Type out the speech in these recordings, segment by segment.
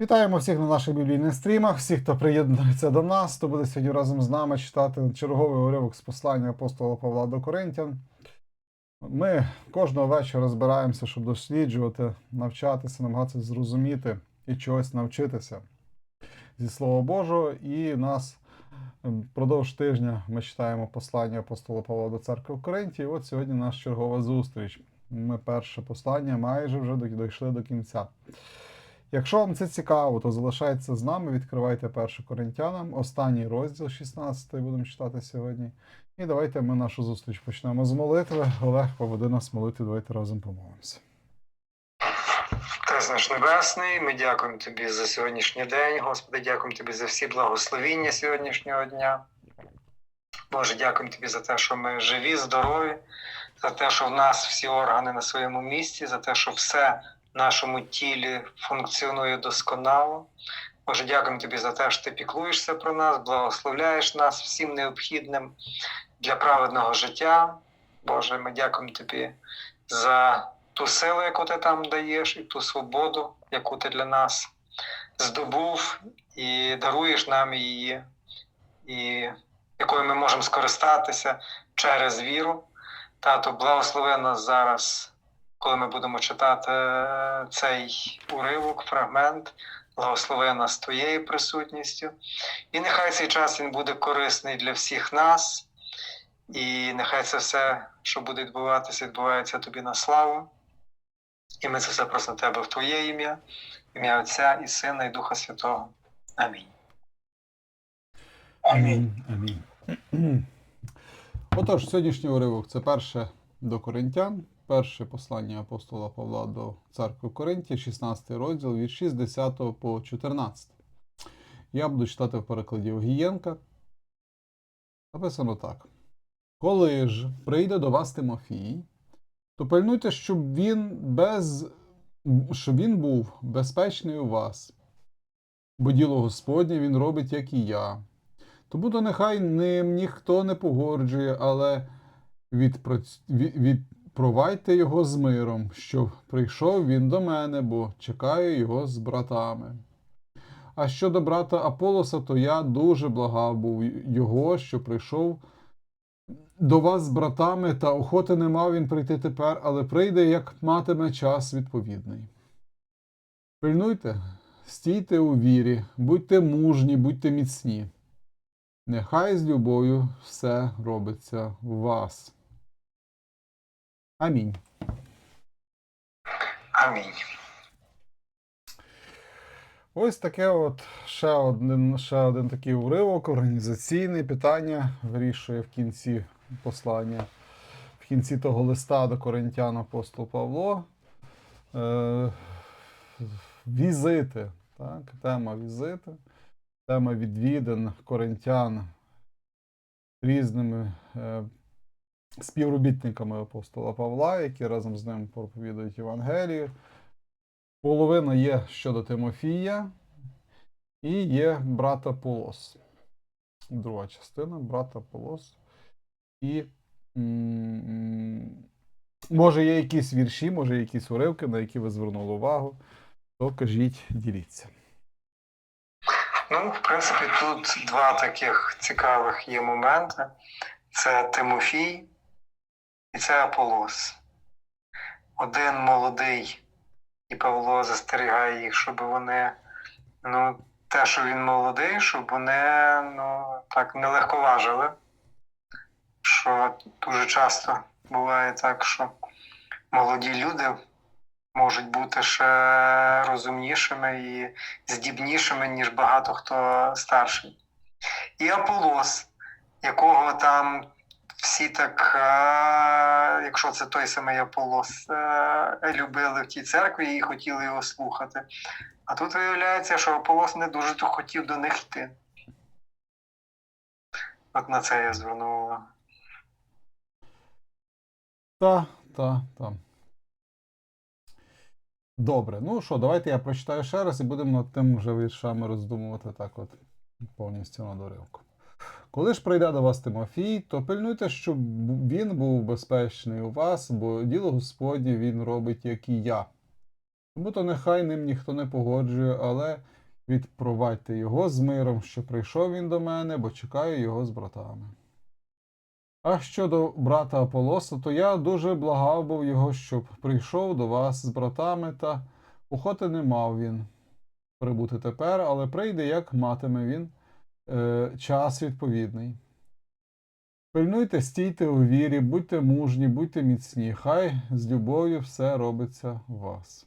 Вітаємо всіх на наших біблійних стрімах, всіх, хто приєднується до нас, хто буде сьогодні разом з нами читати черговий уривок з послання апостола Павла до Коринтян. Ми кожного вечора збираємося, щоб досліджувати, навчатися, намагатися зрозуміти і чогось навчитися зі Слова Божого. І в нас ем, впродовж тижня ми читаємо послання апостола Павла до церкви в Коринті. І от сьогодні наша чергова зустріч. Ми перше послання майже вже дійшли до кінця. Якщо вам це цікаво, то залишайтеся з нами, відкривайте перше Коринтянам, останній розділ 16 будемо читати сьогодні. І давайте ми нашу зустріч почнемо з молитви. Олег поведе нас молити, давайте разом помолимося. Отець наш Небесний, ми дякуємо Тобі за сьогоднішній день. Господи, дякуємо Тобі за всі благословіння сьогоднішнього дня. Боже, дякуємо Тобі за те, що ми живі, здорові, за те, що в нас всі органи на своєму місці, за те, що все нашому тілі функціонує досконало. Боже, дякуємо Тобі за те, що ти піклуєшся про нас, благословляєш нас всім необхідним для праведного життя. Боже, ми дякуємо Тобі за ту силу, яку ти там даєш, і ту свободу, яку ти для нас здобув, і даруєш нам її, і якою ми можемо скористатися через віру. Тато, благослови нас зараз, коли ми будемо читати е, цей уривок, фрагмент. Благослови нас твоєю присутністю. І нехай цей час він буде корисний для всіх нас. І нехай це все, що буде відбуватися, відбувається тобі на славу. І ми це все просимо тебе в Твоє ім'я, ім'я Отця і Сина, і Духа Святого. Амінь. Амінь. Амінь. Отож, сьогоднішній уривок це перше до Коринтян, перше послання апостола Павла до церкви в Коринті, 16 розділ від 60 по 14. Я буду читати в перекладі Огієнка. Написано так. Коли ж прийде до вас Тимофій, то пильнуйте, щоб він без щоб він був безпечний у вас, бо діло Господнє він робить, як і я. Тому то нехай ним ніхто не погоджує, але відпраць... від... відпровадьте його з миром, щоб прийшов він до мене, бо чекаю його з братами. А щодо брата Аполоса, то я дуже благав був його, що прийшов до вас з братами, та охоти не мав він прийти тепер, але прийде, як матиме час відповідний. Пильнуйте, стійте у вірі, будьте мужні, будьте міцні. Нехай з любов'ю все робиться у вас. Амінь. Амінь. Ось таке от ще один, ще один такий уривок, організаційне питання вирішує в кінці послання, в кінці того листа до коринтян апостол Павло. Е, візити. Так? Тема візити, тема відвідин коринтян різними е, співробітниками апостола Павла, які разом з ним проповідують Євангелію. Половина є щодо Тимофія, і є брата Полос. Друга частина брата Полос. І може є якісь вірші, може є якісь уривки, на які ви звернули увагу, то кажіть, діліться. Ну, в принципі, тут два таких цікавих є моменти: це Тимофій і це Аполос. Один молодий, і Павло застерігає їх, щоб вони, ну, те, що він молодий, щоб вони ну, так не легковажили. Що дуже часто буває так, що молоді люди можуть бути ще розумнішими і здібнішими, ніж багато хто старший. І Аполос, якого там всі так, е, якщо це той самий Аполос, е, любили в тій церкві і хотіли його слухати. А тут виявляється, що Аполос не дуже то хотів до них йти. От на це я звернув увагу. Та, та, та. Добре, ну що, давайте я прочитаю ще раз і будемо над тим вже віршами роздумувати так от повністю над уривком. Коли ж прийде до вас Тимофій, то пильнуйте, щоб він був безпечний у вас, бо діло Господнє він робить, як і я. Тому то нехай ним ніхто не погоджує, але відпровадьте його з миром, що прийшов він до мене, бо чекаю його з братами. А щодо брата Аполоса, то я дуже благав був його, щоб прийшов до вас з братами, та охоти не мав він прибути тепер, але прийде, як матиме він е, час відповідний. Пильнуйте, стійте у вірі, будьте мужні, будьте міцні, хай з любов'ю все робиться у вас.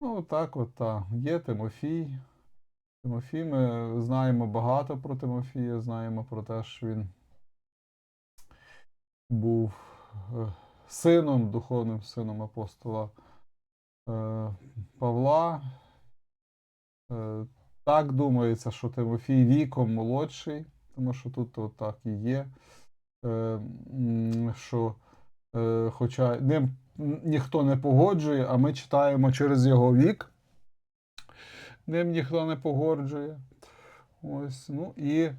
Ну, так от так. Є Тимофій. Тимофій, ми знаємо багато про Тимофія, знаємо про те, що він був е, сином, духовним сином апостола е, Павла. Так думається, що Тимофій віком молодший, тому що тут от так і є. Е, Що е, хоча ним ніхто не погоджує, а ми читаємо через його вік. Ним ніхто не погоджує. Ось, ну і е,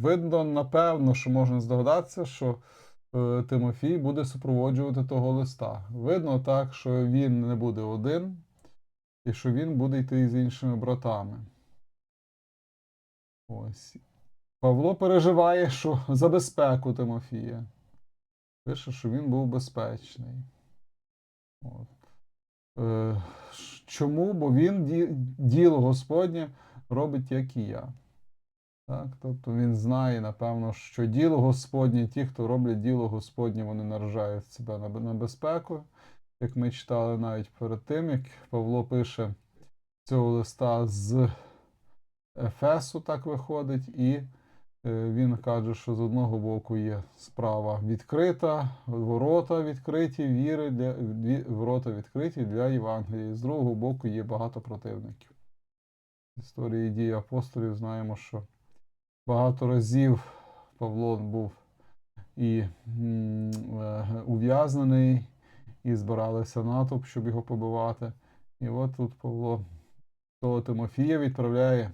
видно, напевно, що можна здогадатися, що е, Тимофій буде супроводжувати того листа. Видно так, що він не буде один, і що він буде йти з іншими братами. Ось. Павло переживає, що за безпеку Тимофія. Пише, що він був безпечний. От. Е, чому? Бо він ді- діло Господнє робить, як і я. Так? Тобто він знає, напевно, що діло Господнє, ті, хто роблять діло Господнє, вони наражають себе на, на безпеку. Як ми читали навіть перед тим, як Павло пише цього листа з Ефесу, так виходить, і е, він каже, що з одного боку є справа відкрита, ворота відкриті, віри для ворота відкриті для Євангелія. З другого боку є багато противників. З історії дій апостолів знаємо, що багато разів Павло був і е, ув'язнений, і збиралися натовп, щоб його побивати. І от тут Павло того Тимофія відправляє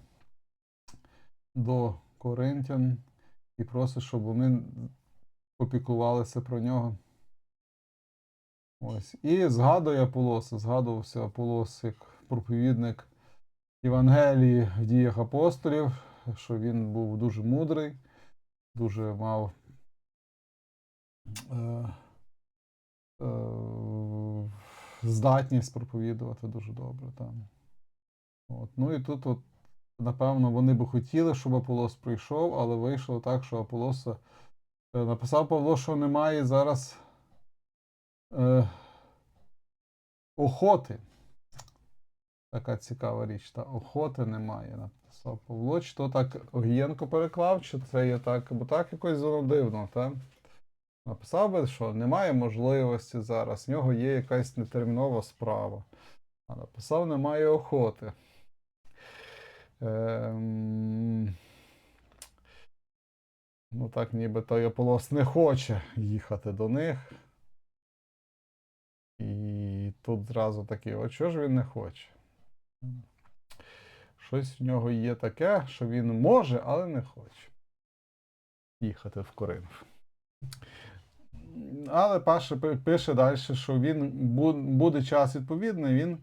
до Коринтян і просить, щоб вони попіклувалися про нього. Ось. І згадує Аполоса, згадувався Аполос як проповідник Євангелії в діях апостолів, що він був дуже мудрий, дуже мав е, е, здатність проповідувати дуже добре там. От. Ну і тут, от, напевно, вони би хотіли, щоб Аполос прийшов, але вийшло так, що Аполоса е, написав Павло, що немає зараз е, охоти. Така цікава річ. Та охоти немає, написав Павло. Чи то так Огієнко переклав, чи це є так, бо так якось воно дивно, так? Написав би, що немає можливості зараз, в нього є якась нетермінова справа. А написав, немає охоти. Ем... Ну так, ніби той Аполос не хоче їхати до них. І тут зразу такий, от що ж він не хоче? Щось в нього є таке, що він може, але не хоче їхати в Коринф. Але Паша пише далі, що він буде час відповідний, він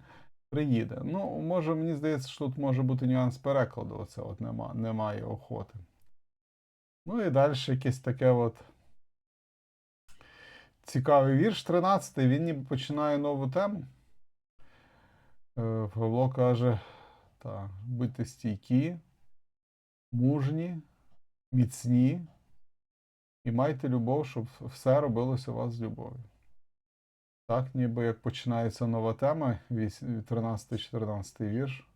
приїде. Ну, може, мені здається, що тут може бути нюанс перекладу. Оце от нема, немає охоти. Ну і далі якесь таке от цікавий вірш 13 він ніби починає нову тему. Е, Павло каже: так, будьте стійкі, мужні, міцні і майте любов, щоб все робилося у вас з любов'ю. Так, ніби як починається нова тема, 13-14 вірш.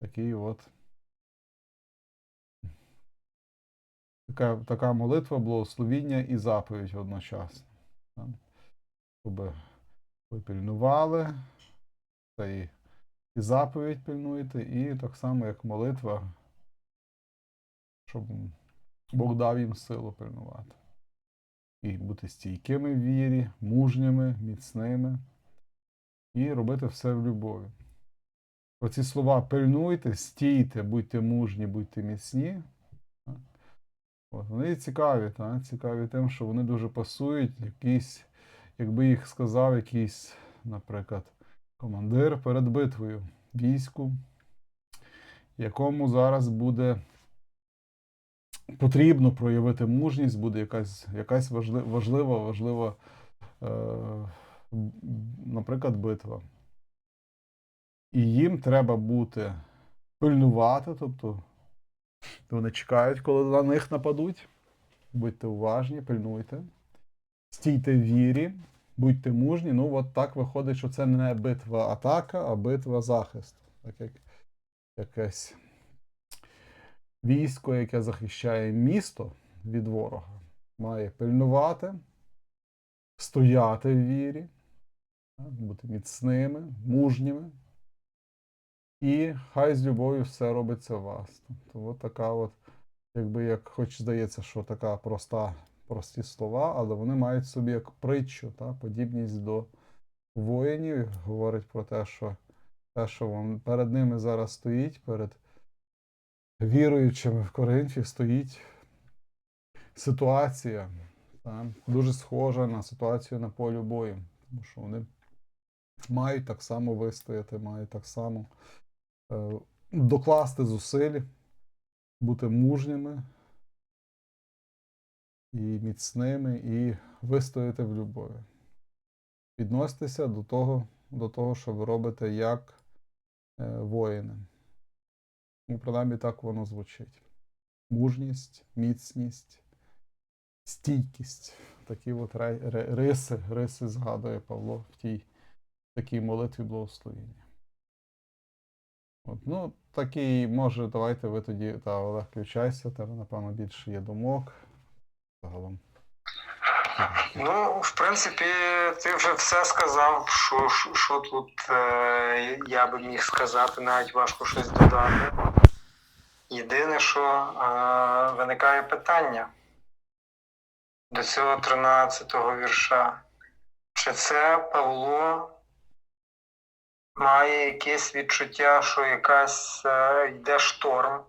Такий от. Така, така молитва, благословіння і заповідь одночасно. Щоб ви пильнували, та і, і заповідь пильнуєте, і так само, як молитва, щоб Бог дав їм силу пильнувати. І бути стійкими в вірі, мужніми, міцними, і робити все в любові. Оці слова пильнуйте, стійте, будьте мужні, будьте міцні. От, вони цікаві, так? цікаві тим, що вони дуже пасують, якісь, якби їх сказав якийсь наприклад, командир перед битвою війську, якому зараз буде потрібно проявити мужність, буде якась, якась важлива, важлива, важлива е, наприклад, битва. І їм треба бути пильнувати, тобто вони чекають, коли на них нападуть. Будьте уважні, пильнуйте. Стійте вірі, будьте мужні. Ну, от так виходить, що це не битва атака, а битва захист. Так як якесь військо, яке захищає місто від ворога, має пильнувати, стояти в вірі, бути міцними, мужніми. І хай з любов'ю все робиться у вас. Тобто, от така от, якби як хоч здається, що така проста, прості слова, але вони мають собі як притчу, та, подібність до воїнів, говорить про те, що те, що вам перед ними зараз стоїть, перед віруючими в Коринфі стоїть ситуація, та, дуже схожа на ситуацію на полі бою. Тому що вони мають так само вистояти, мають так само е, докласти зусиль, бути мужніми і міцними, і вистояти в любові. Відноситися до того, до того, що ви робите як е, воїни. Ну, принаймні так воно звучить. Мужність, міцність, стійкість. Такі от риси, риси згадує Павло в тій такій молитві благословіння. От, ну, такий, може, давайте ви тоді, та Олег, включайся, тебе, напевно, більше є думок. Загалом. Ну, в принципі, ти вже все сказав, що, що, тут е, я би міг сказати, навіть важко щось додати. Єдине, що е, виникає питання до цього 13-го вірша. Чи це Павло має якесь відчуття, що якась е, йде шторм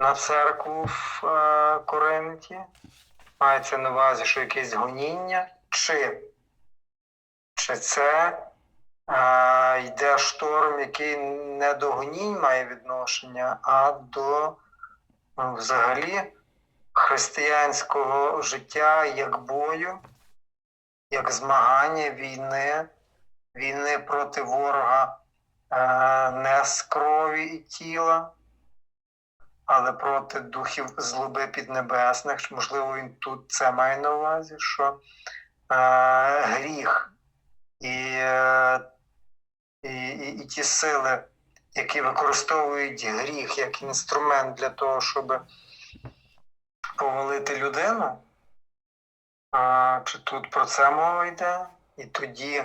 на церкву в е, Коринті? Мається на увазі, що якесь гоніння, чи, чи це е, йде шторм, який не до гонінь має відношення, а до ну, взагалі християнського життя як бою, як змагання війни, війни проти ворога е, не з крові і тіла, але проти духів злоби піднебесних. Можливо, він тут це має на увазі, що е, гріх і, е, і, і, і ті сили, які використовують гріх як інструмент для того, щоб повалити людину. А, чи тут про це мова йде? І тоді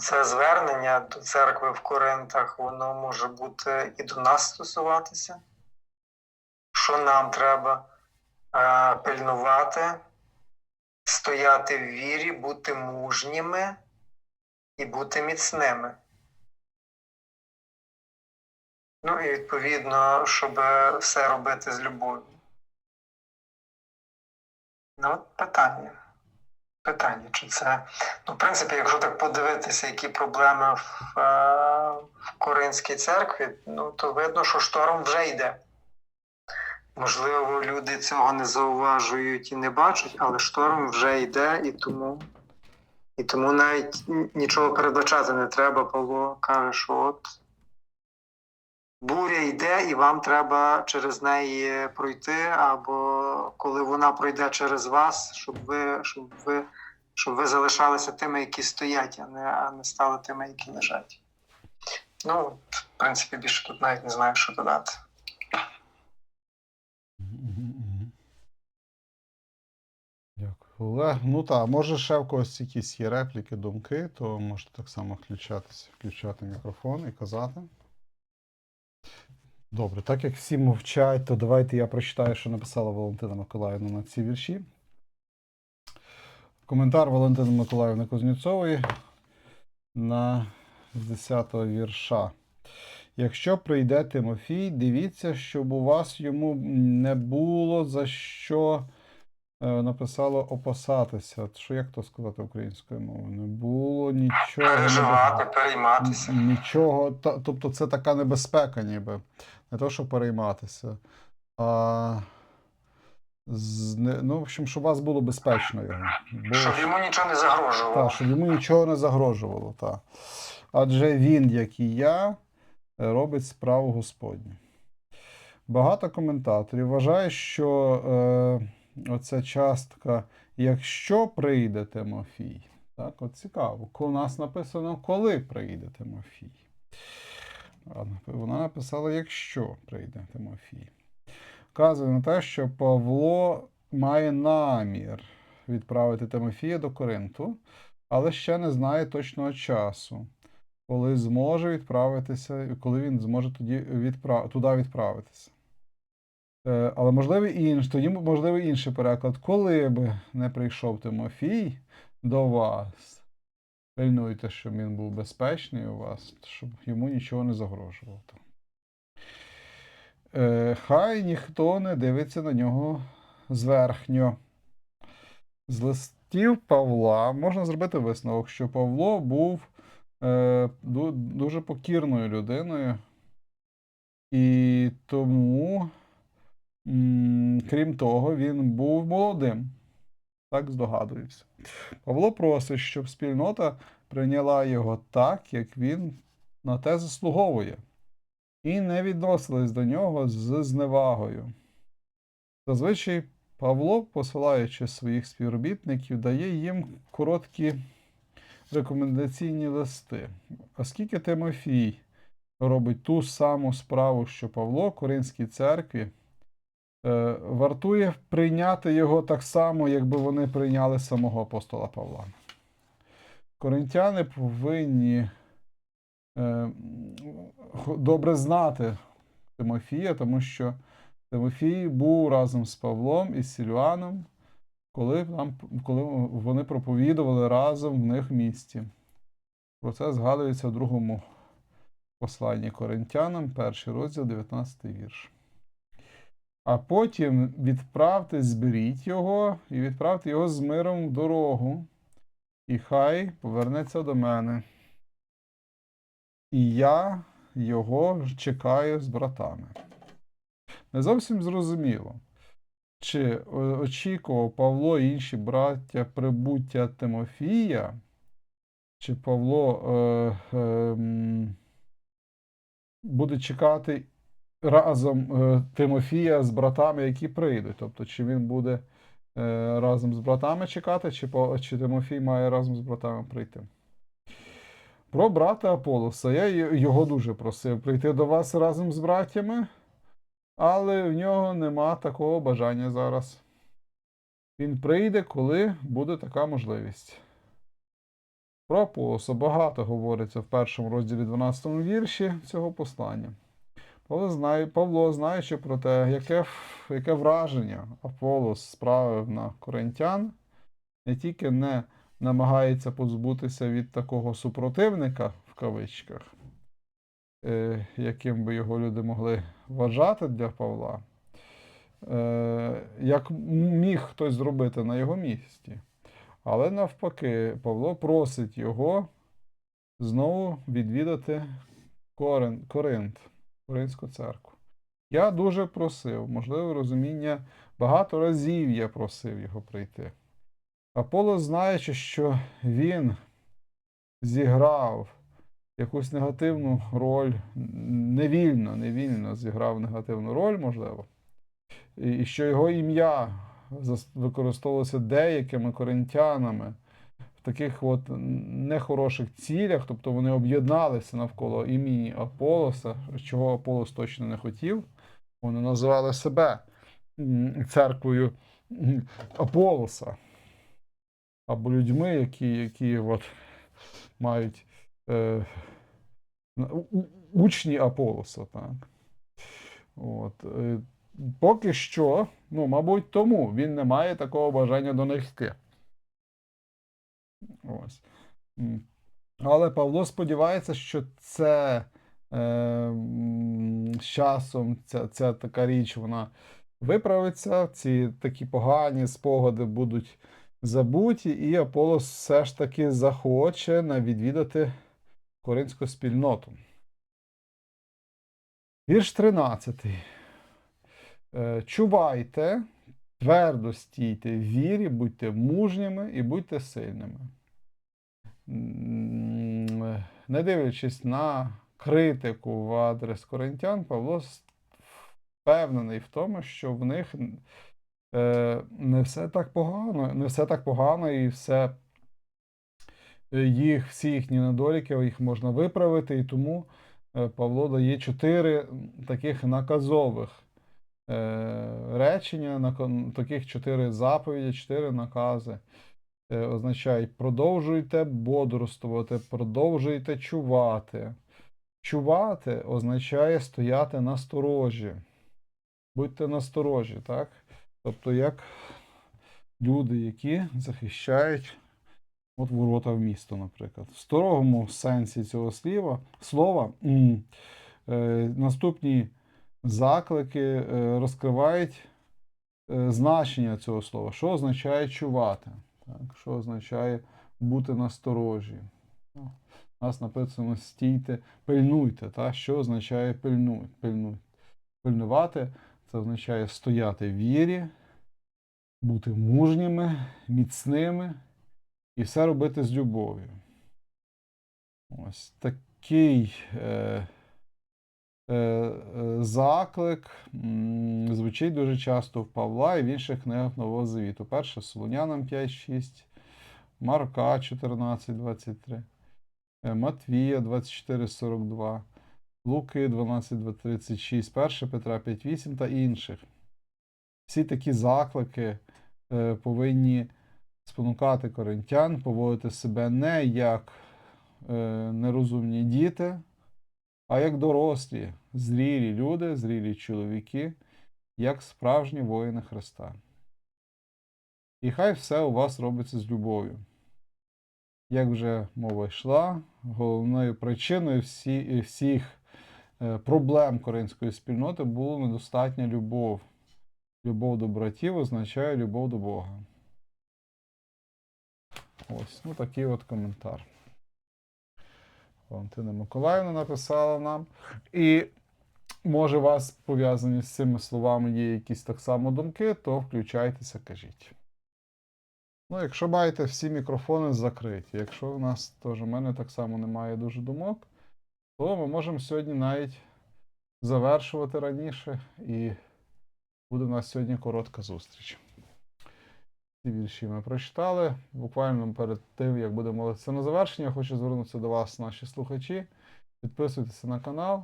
це звернення до церкви в Коринтах, воно може бути і до нас стосуватися що нам треба е, пильнувати, стояти в вірі, бути мужніми і бути міцними. Ну і відповідно, щоб все робити з любов'ю. Ну, от питання. Питання, чи це. Ну, в принципі, якщо так подивитися, які проблеми в, е, в Коринській церкві, ну, то видно, що шторм вже йде. Можливо, люди цього не зауважують і не бачать, але шторм вже йде, і тому, і тому навіть нічого передбачати не треба. Павло каже, що от буря йде, і вам треба через неї пройти, або коли вона пройде через вас, щоб ви, щоб ви, щоб ви залишалися тими, які стоять, а не, а не стали тими, які лежать. Ну, в принципі, більше тут навіть не знаю, що додати. Олег, ну так, може ще в когось якісь є репліки, думки, то можете так само включатися, включати мікрофон і казати. Добре, так як всі мовчать, то давайте я прочитаю, що написала Валентина Миколаївна на ці вірші. Коментар Валентини Миколаївни Кузнєцової на з 10 вірша. Якщо прийде Тимофій, дивіться, щоб у вас йому не було за що написало опасатися. Що як то сказати українською мовою? Не було нічого. Переживати, перейматися. Нічого, тобто це така небезпека, ніби. Не то, що перейматися. А, з, ну, в общем, щоб у вас було безпечно його. Було, Щоб йому нічого не загрожувало. та, щоб йому нічого не загрожувало. Та. Адже він, як і я, е, робить справу Господню. Багато коментаторів вважає, що е, оця частка, якщо прийде Тимофій. Так, от цікаво. У нас написано, коли прийде Тимофій. Вона написала, якщо прийде Тимофій. Вказує на те, що Павло має намір відправити Тимофія до Коринту, але ще не знає точного часу, коли зможе відправитися, коли він зможе тоді відправ... туди відправитися. Е, Але можливий інш, тоді можливий інший переклад. Коли би не прийшов Тимофій до вас, пильнуйте, щоб він був безпечний у вас, щоб йому нічого не загрожувало. Е, Хай ніхто не дивиться на нього зверхньо. З листів Павла можна зробити висновок, що Павло був е, дуже покірною людиною, і тому, крім того, він був молодим. Так здогадуюся. Павло просить, щоб спільнота прийняла його так, як він на те заслуговує, і не відносились до нього з зневагою. Зазвичай Павло, посилаючи своїх співробітників, дає їм короткі рекомендаційні листи. Оскільки Тимофій робить ту саму справу, що Павло Коринській церкві, вартує прийняти його так само, якби вони прийняли самого апостола Павла. Коринтяни повинні е, добре знати Тимофія, тому що Тимофій був разом з Павлом і Сільваном, коли, там, коли вони проповідували разом в них місті. Про це згадується в другому посланні Коринтянам, перший розділ, 19 вірш. А потім відправте, зберіть його і відправте його з миром в дорогу, і хай повернеться до мене. І я його чекаю з братами. Не зовсім зрозуміло, чи очікував Павло і інші браття прибуття Тимофія, чи Павло е, е, буде чекати разом е, Тимофія з братами, які прийдуть. Тобто, чи він буде е, разом з братами чекати, чи, чи Тимофій має разом з братами прийти. Про брата Аполоса. Я його дуже просив прийти до вас разом з братями, але в нього нема такого бажання зараз. Він прийде, коли буде така можливість. Про Аполоса багато говориться в першому розділі 12 вірші цього послання. Павло, знає, Павло, знаючи про те, яке, яке враження Аполос справив на коринтян, не тільки не намагається позбутися від такого супротивника в кавичках, е, яким би його люди могли вважати для Павла, е, як міг хтось зробити на його місці. Але навпаки, Павло просить його знову відвідати Корин, Коринт, Коринську церкву. Я дуже просив, можливо, розуміння, багато разів я просив його прийти. Аполло, знаючи, що він зіграв якусь негативну роль, невільно, невільно зіграв негативну роль, можливо, і що його ім'я використовувалося деякими коринтянами таких от нехороших цілях, тобто вони об'єдналися навколо імені Аполоса, чого Аполос точно не хотів. Вони називали себе церквою Аполоса або людьми, які, які от, мають е, учні Аполоса. Так. От. е, Поки що, ну, мабуть, тому він не має такого бажання до них йти. Ось. Але Павло сподівається, що це е, з часом ця, ця така річ вона виправиться, ці такі погані спогади будуть забуті, і Аполос все ж таки захоче навідвідати коринську спільноту. Вірш 13. Е, Чувайте, твердо стійте в вірі, будьте мужніми і будьте сильними. Не дивлячись на критику в адрес коринтян, Павло впевнений в тому, що в них е, не все так погано, не все так погано, і все е, їх, всі їхні недоліки їх можна виправити, і тому е, Павло дає чотири таких наказових речення, таких чотири заповіді, чотири накази. Е, означають продовжуйте бодрствувати, продовжуйте чувати. Чувати означає стояти на сторожі. Будьте насторожі, так? Тобто, як люди, які захищають от ворота в місто, наприклад. В строгому сенсі цього слова, слова м, е, наступні заклики е, розкривають е, значення цього слова. Що означає чувати? Так? Що означає бути насторожі? Ну, нас написано стійте, пильнуйте. Так? Що означає пильнуй, пильнуй? Пильнувати це означає стояти в вірі, бути мужніми, міцними і все робити з любов'ю. Ось такий е, заклик звучить дуже часто в Павла і в інших книгах Нового Завіту. Перше Солонянам 5.6, Марка 14.23, е, Матвія 24.42, Луки 12.36, 1 Петра 5.8 та інших. Всі такі заклики е, повинні спонукати коринтян поводити себе не як е, нерозумні діти, а як дорослі, зрілі люди, зрілі чоловіки, як справжні воїни Христа. І хай все у вас робиться з любов'ю. Як вже мова йшла, головною причиною всі, всіх е, проблем коринської спільноти була недостатня любов. Любов до братів означає любов до Бога. Ось, ну такий от коментар. Валентина Миколаївна написала нам. І може у вас пов'язані з цими словами є якісь так само думки, то включайтеся, кажіть. Ну, якщо маєте всі мікрофони закриті, якщо у нас теж у мене так само немає дуже думок, то ми можемо сьогодні навіть завершувати раніше, і буде у нас сьогодні коротка зустріч. Ці вірші ми прочитали. Буквально перед тим, як будемо молитися на завершення, хочу звернутися до вас, наші слухачі. Підписуйтеся на канал.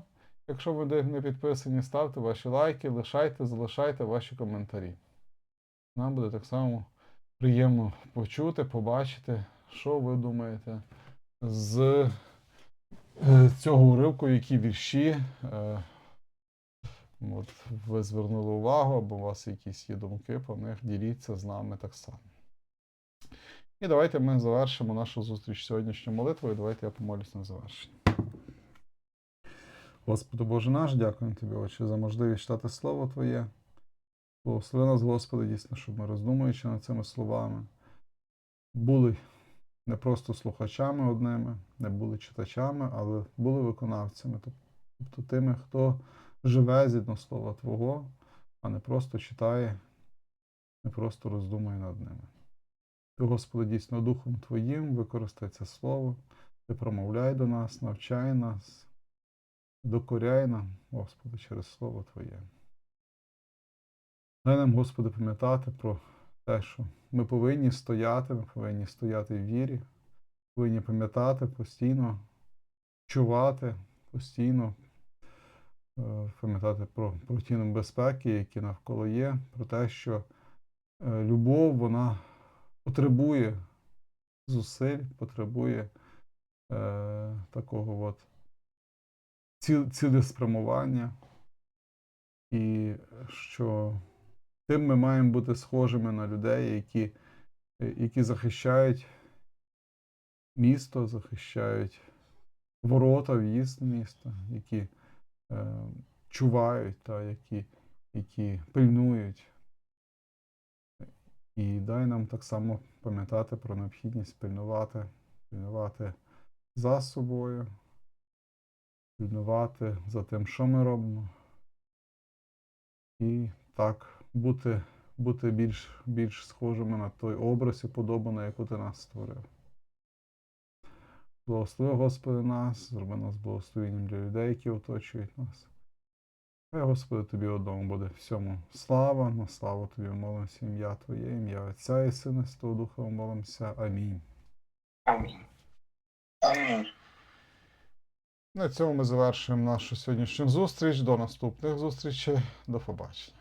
Якщо ви не підписані, ставте ваші лайки, лишайте, залишайте ваші коментарі. Нам буде так само приємно почути, побачити, що ви думаєте з е, цього уривку, які вірші е, от, ви звернули увагу, або у вас якісь є думки по них, діліться з нами так само. І давайте ми завершимо нашу зустріч сьогоднішньою молитвою. Давайте я помолюсь на завершення. Господи Боже наш, дякуємо Тобі, Отче, за можливість читати Слово Твоє. Благослови нас, Господи, дійсно, щоб ми, роздумуючи над цими словами, були не просто слухачами одними, не були читачами, але були виконавцями, тобто тими, хто живе згідно слова Твого, а не просто читає, не просто роздумує над ними. Ти, Господи, дійсно Духом Твоїм використай це слово, Ти промовляй до нас, навчай нас, докоряй нам, Господи, через Слово Твоє. Дай нам, Господи, пам'ятати про те, що ми повинні стояти, ми повинні стояти в вірі, повинні пам'ятати постійно, чувати, постійно пам'ятати про, про ті небезпеки, які навколо є, про те, що е, любов, вона потребує зусиль, потребує е, такого от ціл, цілеспрямування, і що тим ми маємо бути схожими на людей, які, які захищають місто, захищають ворота, в'їзд в місто, які е, чувають, та, які які пильнують. І дай нам так само пам'ятати про необхідність пильнувати, пильнувати за собою, пильнувати за тим, що ми робимо. І так бути, бути більш, більш схожими на той образ і подобу, на яку ти нас створив. Благослови, Господи, нас, зроби нас благословенням для людей, які оточують нас. Хай, Господи, тобі одному буде всьому слава, на славу тобі молимося, ім'я Твоє, ім'я Отця і Сина, і Святого Духа молимося. Амінь. Амінь. Амінь. На цьому ми завершуємо нашу сьогоднішню зустріч. До наступних зустрічей. До побачення.